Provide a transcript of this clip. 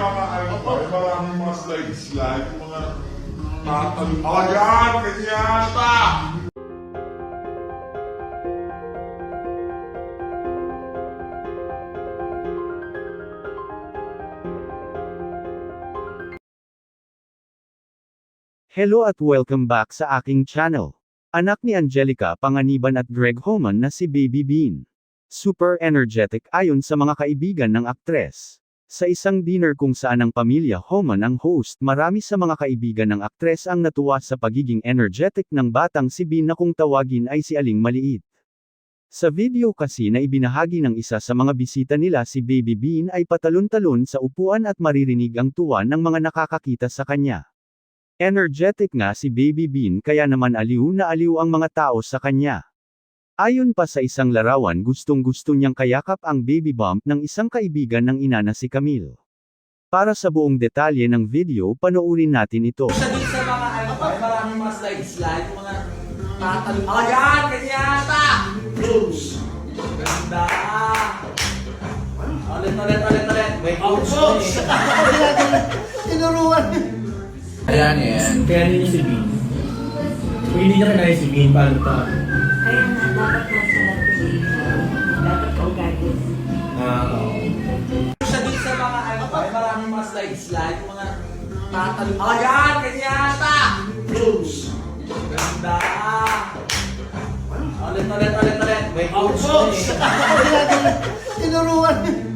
mga ano pa, may maraming mga slide-slide, yung mga tatal... Oh, yan! Ganyan! Ta! Hello at welcome back sa aking channel. Anak ni Angelica Panganiban at Greg Homan na si Baby Bean. Super energetic ayon sa mga kaibigan ng aktres. Sa isang dinner kung saan ang pamilya Homan ang host, marami sa mga kaibigan ng aktres ang natuwa sa pagiging energetic ng batang si Bean na kung tawagin ay si Aling Maliit. Sa video kasi na ibinahagi ng isa sa mga bisita nila si Baby Bean ay patalon-talon sa upuan at maririnig ang tuwa ng mga nakakakita sa kanya. Energetic nga si Baby Bean kaya naman aliw na aliw ang mga tao sa kanya. Ayon pa sa isang larawan gustong gusto niyang kayakap ang baby bump ng isang kaibigan ng ina na si Camille. Para sa buong detalye ng video panoorin natin ito. Sabi sa mga ano pa, maraming mga slide-slide, mga tatalon. Oh, yan! Ganyan! Ta! Boom! Ganda! Ulit, ulit, ulit, ulit. May coach eh. Tinuruan. Ayan, yan. Kaya niya si Bean. Kung hindi niya kinaya si Bean, paano pa? Dapat nasa natin Dapat kang guidance. Ah, Sabi sa mga ano pa, maraming mga slide-slide, mga tatalon. Oh, yan! Ganyan! Ta! Boom! Ganda! Ulit, ulit, ulit, ulit. May coach eh. Tinuruan.